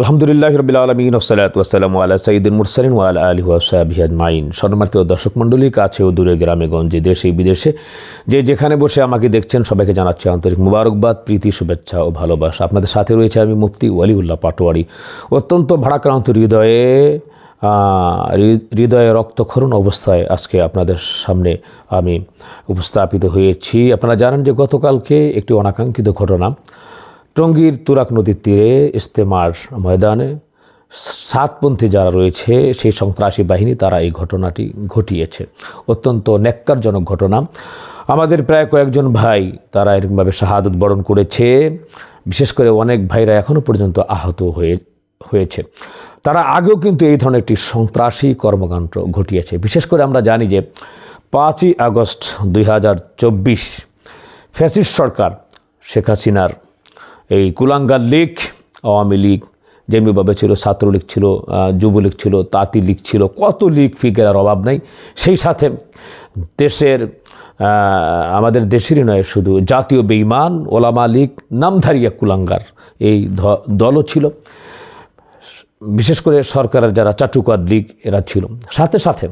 আলহামদুলিল্লাহ রবিল আলমিন ওসালাত ওসালাম আল্লাহ সঈদুল মুরসালিন ওয়াল আলী ওয়াসাবি আজমাইন। শরণার্থী ও দর্শক মণ্ডলী, কাছে ও দূরে গ্রামে, গঞ্জে, দেশে, বিদেশে যে যেখানে বসে আমাকে দেখছেন, সবাইকে জানাচ্ছি আন্তরিক মুবারকবাদ, প্রীতি, শুভেচ্ছা ও ভালোবাসা। আপনাদের সাথে রয়েছে আমি মুফতি ওয়ালিউল্লাহ পাটোয়ারি। অত্যন্ত ভাড়াক্রান্ত হৃদয়ে হৃদয়ে রক্তক্ষরণ অবস্থায় আজকে আপনাদের সামনে আমি উপস্থাপিত হয়েছি। আপনারা জানেন যে গতকালকে একটি অনাকাঙ্ক্ষিত ঘটনা টঙ্গীর তুরাক নদীর তীরে ইস্তেমার ময়দানে সাতপন্থী যারা রয়েছে, সেই সন্ত্রাসী বাহিনী, তারা এই ঘটনাটি ঘটিয়েছে। অত্যন্ত ন্যাক্কারজনক ঘটনা। আমাদের প্রায় কয়েকজন ভাই, তারা এরকমভাবে শাহাদত বরণ করেছে। বিশেষ করে অনেক ভাইরা এখনও পর্যন্ত আহত হয়ে, হয়েছে। তারা আগেও কিন্তু এই ধরনের একটি সন্ত্রাসী কর্মকাণ্ড ঘটিয়েছে। বিশেষ করে আমরা জানি যে পাঁচই আগস্ট দুই হাজার চব্বিশ ফ্যাসিস্ট সরকার শেখ হাসিনার এই কুলাঙ্গার লীগ, আওয়ামী লীগ, যেমনিভাবে ছিল, ছাত্রলীগ ছিল যুবলীগ ছিল, তাঁতি লীগ ছিল, কত লীগ ফিগের অভাব নাই। সেই সাথে দেশের আমাদের দেশেরই নয়, শুধু জাতীয় বেইমান ওলামা লীগ নামধারিয়া কুলাঙ্গার এই দলও ছিল। বিশেষ করে সরকারের যারা চাটুকার লীগ, এরা ছিল। সাথে সাথে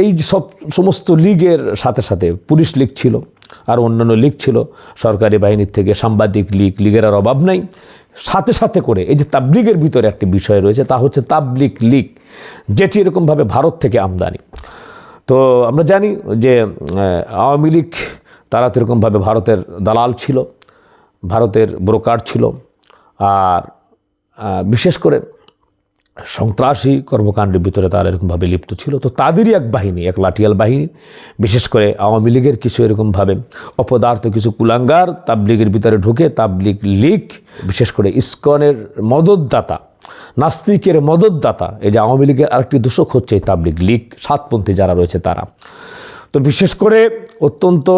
এই সব সমস্ত লীগের সাথে সাথে পুলিশ লীগ ছিল আর অন্যান্য লীগ ছিল। সরকারি বাহিনীর থেকে সাংবাদিক লীগ, লীগের আর অভাব নাই। সাথে সাথে করে এই যে তাবলিগের ভিতরে একটি বিষয় রয়েছে, তা হচ্ছে তাবলিক লীগ, যেটি এরকমভাবে ভারত থেকে আমদানি। তো আমরা জানি যে আওয়ামী লীগ, তারা তো এরকমভাবে ভারতের দালাল ছিল, ভারতের ব্রোকার ছিল। আর বিশেষ করে সন্ত্রাসী কর্মকাণ্ডের ভিতরে তারা এরকমভাবে লিপ্ত ছিল। তো তাদেরই এক বাহিনী, এক লাঠিয়াল বাহিনী, বিশেষ করে আওয়ামী লীগের কিছু এরকমভাবে অপদার্থ কিছু কুলাঙ্গার তাবলিগের ভিতরে ঢুকে তাবলিগ লীগ, বিশেষ করে ইস্কনের মদতদাতা, নাস্তিকের মদতদাতা, এই যে আওয়ামী লীগের আরেকটি দূষক হচ্ছে এই তাবলিগ লীগ, সাতপন্থী যারা রয়েছে তারা। তো বিশেষ করে অত্যন্ত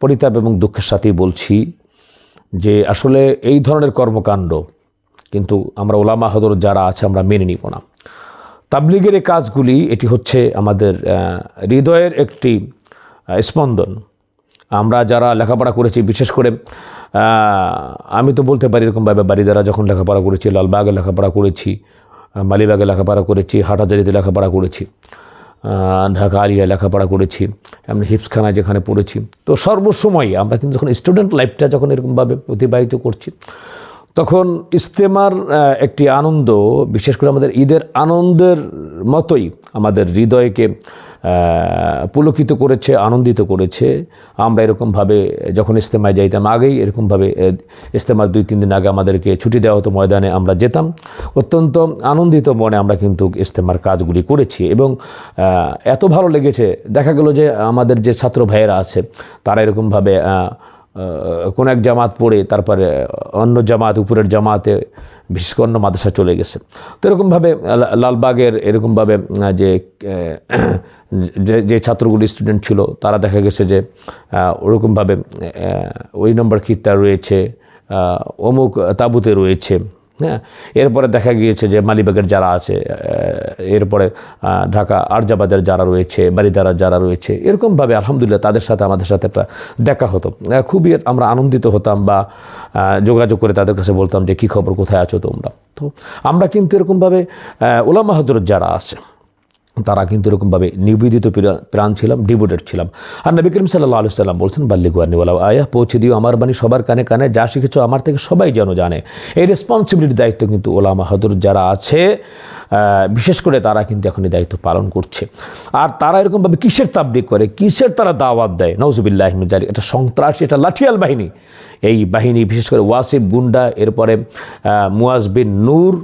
পরিতাপ এবং দুঃখের সাথেই বলছি যে আসলে এই ধরনের কর্মকাণ্ড কিন্তু আমরা ওলামা হদর যারা আছে, আমরা মেনে নিব না। তাবলিগের এই কাজগুলি, এটি হচ্ছে আমাদের হৃদয়ের একটি স্পন্দন। আমরা যারা লেখাপড়া করেছি, বিশেষ করে আমি তো বলতে পারি এরকমভাবে বাড়িদারা যখন লেখাপড়া করেছি, লালবাগে লেখাপড়া করেছি মালিবাগে লেখাপড়া করেছি হাটাজারিতে লেখাপড়া করেছি ঢাকা আলিয়া লেখাপড়া করেছি, এমনি হিপসখানায় যেখানে পড়েছি। তো সর্বসময় আমরা কিন্তু যখন স্টুডেন্ট লাইফটা যখন এরকমভাবে অতিবাহিত করছি তখন ইস্তেমার একটি আনন্দ, বিশেষ করে আমাদের ঈদের আনন্দের মতোই আমাদের হৃদয়কে পুলকিত করেছে, আনন্দিত করেছে। আমরা এরকমভাবে যখন ইস্তেমায় যাইতাম আগেই এরকমভাবে ইস্তেমার দুই, তিন দিন আগে আমাদেরকে ছুটি দেওয়া হতো, ময়দানে আমরা যেতাম। অত্যন্ত আনন্দিত মনে আমরা কিন্তু ইস্তেমার কাজগুলি করেছি এবং এত ভালো লেগেছে। দেখা গেল যে আমাদের যে ছাত্র ভাইয়েরা আছে, তারা এরকমভাবে কোন এক জামাত পড়ে, তারপরে অন্য জামাত, উপরের জামাতে, বিশেষ করে অন্য মাদ্রাসা চলে গেছে। তো এরকমভাবে লালবাগের এরকমভাবে যে যে ছাত্রগুলি স্টুডেন্ট ছিল, তারা দেখা গেছে যে ওরকমভাবে ওই নম্বর খিত্তা রয়েছে অমুক তাবুতে রয়েছে। হ্যাঁ এরপরে দেখা গিয়েছে যে মালিবাগের যারা আছে এরপরে ঢাকা আরজাবাদের যারা রয়েছে বারিদারা যারা রয়েছে, এরকমভাবে আলহামদুলিল্লাহ তাদের সাথে, আমাদের সাথে একটা দেখা হতো। খুবই আমরা আনন্দিত হতাম বা যোগাযোগ করে তাদের কাছে বলতাম যে, কী খবর? কোথায় আছো তোমরা? তো আমরা কিন্তু এরকমভাবে ওলামাহাদুর ওলামা যারা আছে তারা কিন্তু এরকমভাবে নিবেদিত প্রাণ ছিলাম ডিভোটেড ছিলাম। আর নবী করিম সাল্লাহ আলু সাল্লাম বলছেন বাল্লিগুয়ানিওয়ালা আয়া পৌঁছে দিও আমার বাণী সবার কানে কানে, যা শিখেছো আমার থেকে সবাই যেন জানে। এই রেসপন্সিবিলিটির দায়িত্ব কিন্তু ওলা মাহাদুর যারা আছে বিশেষ করে তারা কিন্তু এখন এই দায়িত্ব পালন করছে। আর তারা এরকমভাবে কিসের তাবলিক করে? কিসের তারা দাওয়াত দেয়? নওজুবিল্লাহ জারি এটা সন্ত্রাসী, এটা লাঠিয়াল বাহিনী। এই বাহিনী, বিশেষ করে ওয়াসিফ, গুন্ডা, এরপরে মুয়াজ বিন নূর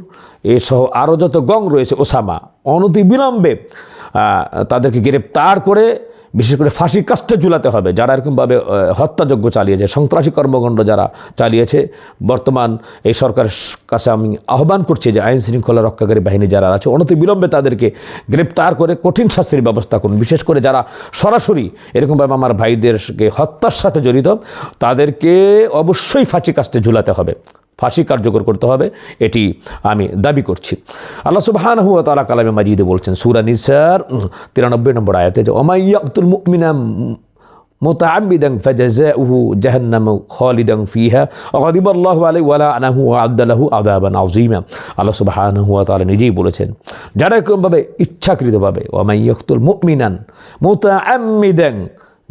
এসহ আরও যত গং রয়েছে, ওসামা অনতি বিলম্বে তাদেরকে গ্রেপ্তার করে বিশেষ করে ফাঁসি কাস্টে ঝুলাতে হবে, যারা এরকমভাবে হত্যাযজ্ঞ চালিয়েছে, সন্ত্রাসী কর্মকাণ্ড যারা চালিয়েছে। বর্তমান এই সরকারের কাছে আমি আহ্বান করছি যে আইন শৃঙ্খলা রক্ষাকারী বাহিনী যারা আছে, অনতি বিলম্বে তাদেরকে গ্রেপ্তার করে কঠিন শাস্তির ব্যবস্থা করুন। বিশেষ করে যারা সরাসরি এরকমভাবে আমার ভাইদেরকে হত্যার সাথে জড়িত, তাদেরকে অবশ্যই ফাঁসি কাস্টে ঝুলাতে হবে। ফাঁসি কার্যকর করতে হবে, এটি আমি দাবি করছি। আল্লাহ সুবাহান হুয়া তালা কালামে মাজিদে বলছেন, সুরা নিসার তিরানব্বই নম্বর আয়াতে যে ওমাইয়া মুকমিনাম মুমিনাম মোতাবিদং জাহান্নাম খালিদং ফিহা গাদিব আল্লাহ আলাইহি ওয়ালা আনাহু ওয়া আদালাহু আযাবান আযীমা। আল্লাহ সুবহানাহু হুয়া তাআলা নিজেই বলেছেন, যারা এরকমভাবে ইচ্ছাকৃতভাবে ওয়া মান ইয়াকতুল মুমিনান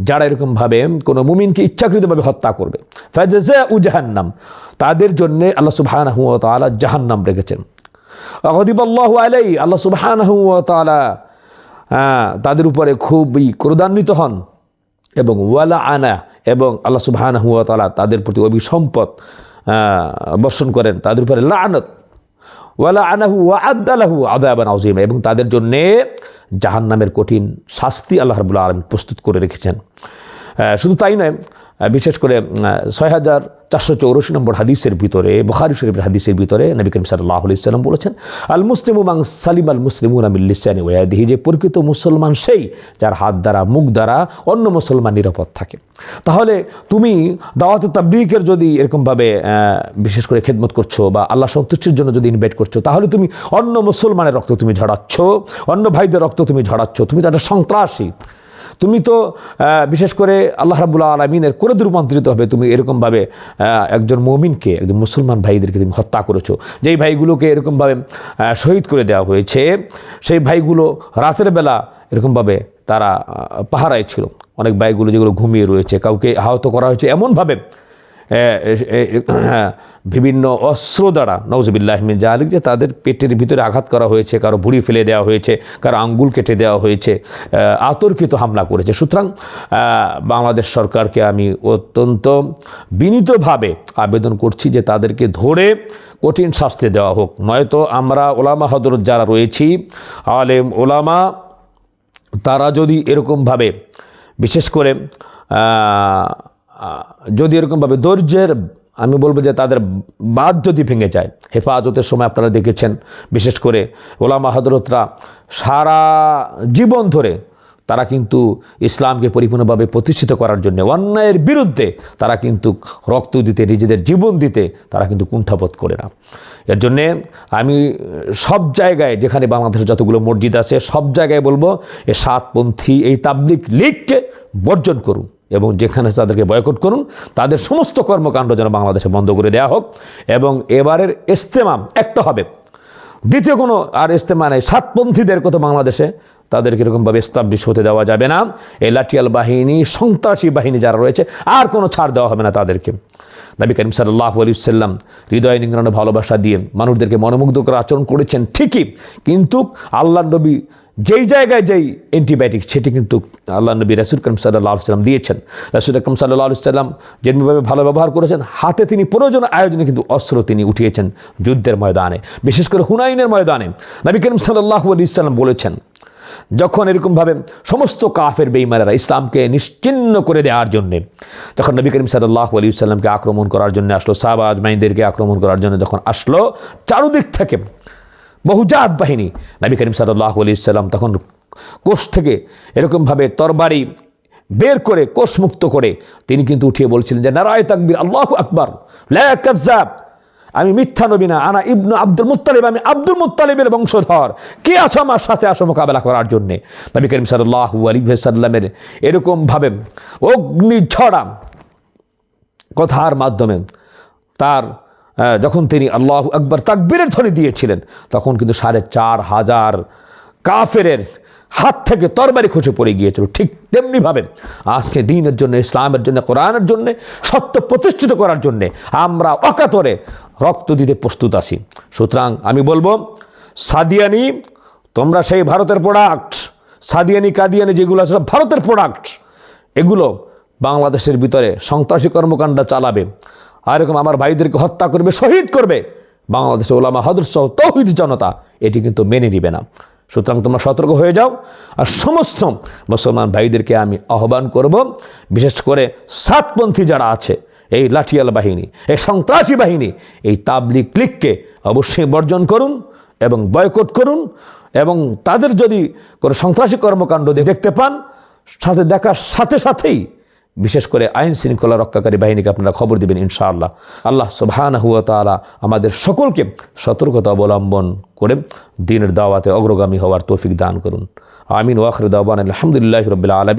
যারা এরকমভাবে কোনো মুমিনকে ইচ্ছাকৃতভাবে হত্যা করবে ফাজাজাউ জাহান্নাম। তাদের জন্যে আল্লাহ সুবহানাহু ওয়া তাআলা জাহান্নাম রেখেছেন। গদিবাল্লাহু আলাইহি আল্লাহ সুবহানাহু ওয়া তাআলা হ্যাঁ, তাদের উপরে খুবই ক্রোধান্বিত হন এবং ওয়ালা আনা এবং আল্লাহ সুবহানাহু ওয়া তাআলা তাদের প্রতি অভিসম্পদ বর্ষণ করেন। তাদের উপরে লানত ওয়ালা আনাহু ওয়া আদালাহু আউজিমা এবং তাদের জন্যে জাহান্নামের কঠিন শাস্তি আল্লাহ রাবুল্লাহ আলম প্রস্তুত করে রেখেছেন। শুধু তাই নয় বিশেষ করে ছয় হাজার চারশো চৌরাশি নম্বর হাদিসের ভিতরে, বুখারি শরীফের হাদিসের ভিতরে নবী করিম সাল্লাহ আলাইসাল্লাম বলেছেন আল মুসলিম মাং সালিম আল মুসলিমুন আমিল্লিসানি ওয়াদিহি যে প্রকৃত মুসলমান সেই যার হাত দ্বারা, মুখ দ্বারা অন্য মুসলমান নিরাপদ থাকে। তাহলে তুমি দাওয়াত তাবলিকের যদি এরকমভাবে বিশেষ করে খেদমত করছ বা আল্লাহ সন্তুষ্টির জন্য যদি ইনভাইট করছ, তাহলে তুমি অন্য মুসলমানের রক্ত তুমি ঝরাচ্ছ, অন্য ভাইদের রক্ত তুমি ঝরাচ্ছ, তুমি তাদের সন্ত্রাসী। তুমি তো বিশেষ করে আল্লাহ রাবুল্লাহ আলমিনের করে রূপান্তরিত হবে, তুমি এরকমভাবে একজন মমিনকে, একজন মুসলমান ভাইদেরকে তুমি হত্যা করেছ। যেই ভাইগুলোকে এরকমভাবে শহীদ করে দেওয়া হয়েছে, সেই ভাইগুলো রাতের বেলা এরকমভাবে তারা পাহারায় ছিল। অনেক ভাইগুলো যেগুলো ঘুমিয়ে রয়েছে, কাউকে আহত করা হয়েছে। এমনভাবে বিভিন্ন অস্ত্র দ্বারা নওজবিল্লাহমিন জালিক যে তাদের পেটের ভিতরে আঘাত করা হয়েছে, কারও ভুড়ি ফেলে দেওয়া হয়েছে, কারও আঙ্গুল কেটে দেওয়া হয়েছে আতর্কিত হামলা করেছে। সুতরাং বাংলাদেশ সরকারকে আমি অত্যন্ত বিনীতভাবে আবেদন করছি যে তাদেরকে ধরে কঠিন শাস্তি দেওয়া হোক। নয়তো আমরা ওলামা হজরত যারা রয়েছি, আলেম ওলামা, তারা যদি এরকমভাবে, বিশেষ করে যদি এরকমভাবে ধৈর্যের, আমি বলব যে তাদের বাদ যদি ভেঙে যায়, হেফাজতের সময় আপনারা দেখেছেন, বিশেষ করে ওলামা হজরতরা সারা জীবন ধরে তারা কিন্তু ইসলামকে পরিপূর্ণভাবে প্রতিষ্ঠিত করার জন্য, অন্যায়ের বিরুদ্ধে তারা কিন্তু রক্ত দিতে, নিজেদের জীবন দিতে তারা কিন্তু কুণ্ঠাবোধ করে না। এর জন্যে আমি সব জায়গায়, যেখানে বাংলাদেশের যতগুলো মসজিদ আছে, সব জায়গায় বলব, এ সাতপন্থী, এই তাবলিক লীগকে বর্জন করুন। এবং যেখানে তাদেরকে বয়কট করুন। তাদের সমস্ত কর্মকাণ্ড যেন বাংলাদেশে বন্ধ করে দেওয়া হোক এবং এবারের ইস্তেমাম একটা হবে। দ্বিতীয় কোনো আর ইস্তেমা নেই। সাতপন্থীদের কত বাংলাদেশে তাদেরকে এরকমভাবে এস্টাবলিশ হতে দেওয়া যাবে না। এই লাঠিয়াল বাহিনী, সন্ত্রাসী বাহিনী যারা রয়েছে, আর কোনো ছাড় দেওয়া হবে না তাদেরকে। নবী করিম সাল্লাহ আলী সাল্লাম হৃদয় নিংড়ানো ভালোবাসা দিয়ে মানুষদেরকে মনোমুগ্ধ করে আচরণ করেছেন ঠিকই। কিন্তু আল্লাহ নবী যেই জায়গায় যেই অ্যান্টিবায়োটিক সেটি কিন্তু আল্লাহ নবী রাসুল করিম সাল্লাহ সাল্লাম দিয়েছেন। রাসুল আকরম সাল্লাহ সাল্লাম যেভাবে ভালো ব্যবহার করেছেন, হাতে তিনি প্রয়োজন আয়োজনে কিন্তু অস্ত্র তিনি উঠিয়েছেন যুদ্ধের ময়দানে, বিশেষ করে হুনাইনের ময়দানে। নবী করিম সাল্লাহ আলী সাল্লাম বলেছেন, যখন এরকমভাবে সমস্ত কাফের বেইমানেরা ইসলামকে নিশ্চিন্ন করে দেওয়ার জন্যে, যখন নবী করিম সাল্লাহ আলী সাল্লামকে আক্রমণ করার জন্য আসলো সাহাবা আজমাইনদেরকে আক্রমণ করার জন্য যখন আসলো, চারুদিক থেকে বহুজাত বাহিনী। নবী করিম সাল্লাহ আলি সাল্লাম তখন কোষ থেকে এরকমভাবে তরবারি বের করে কোষমুক্ত করে তিনি কিন্তু উঠিয়ে বলছিলেন যে, নারায় তাকবির, আল্লাহ আকবর লাজাব আমি মিথ্যা নবী না, আনা ইবনু আব্দুল মুত্তালিব, আমি আব্দুল মুত্তালিবের বংশধর। কে আছো আমার সাথে আসো মোকাবেলা করার জন্যে? নবী করিম সাল্লাহ আলী সাল্লামের এরকমভাবে অগ্নি ঝড়া কথার মাধ্যমে তার যখন তিনি আল্লাহ আকবর তাকবীরের ধ্বনি দিয়েছিলেন, তখন কিন্তু সাড়ে চার হাজার কাফেরের হাত থেকে তরবারি খসে পড়ে গিয়েছিল। ঠিক তেমনিভাবে আজকে দিনের জন্য, ইসলামের জন্য, কোরআনের জন্য, সত্য প্রতিষ্ঠিত করার জন্যে আমরা অকাতরে রক্ত দিতে প্রস্তুত আছি। সুতরাং আমি বলব, সাদিয়ানি, তোমরা সেই ভারতের প্রোডাক্ট সাদিয়ানি, কাদিয়ানি যেগুলো আছে ভারতের প্রোডাক্ট এগুলো বাংলাদেশের ভিতরে সন্ত্রাসী কর্মকাণ্ড চালাবে। আর এরকম আমার ভাইদেরকে হত্যা করবে, শহীদ করবে। বাংলাদেশের ওলামা হদরস তৌহিদ জনতা এটি কিন্তু মেনে নিবে না। সুতরাং তোমরা সতর্ক হয়ে যাও আর সমস্ত মুসলমান ভাইদেরকে আমি আহ্বান করব, বিশেষ করে সাতপন্থী যারা আছে, এই লাঠিয়াল বাহিনী, এই সন্ত্রাসী বাহিনী, এই তাবলিক ক্লিককে অবশ্যই বর্জন করুন এবং বয়কট করুন এবং তাদের যদি কোনো সন্ত্রাসী কর্মকাণ্ড দেখতে পান, সাথে দেখার সাথে সাথেই বিশেষ করে আইন শৃঙ্খলা রক্ষাকারী বাহিনীকে আপনারা খবর দেবেন, ইনশাআল্লাহ। আল্লাহ সুবহান হুয়া তালা আমাদের সকলকে সতর্কতা অবলম্বন করে দিনের দাওয়াতে অগ্রগামী হওয়ার তৌফিক দান করুন। আমিন ওয়াখর দাওয়ান আলহামদুলিল্লাহ রবিল্লা আলমী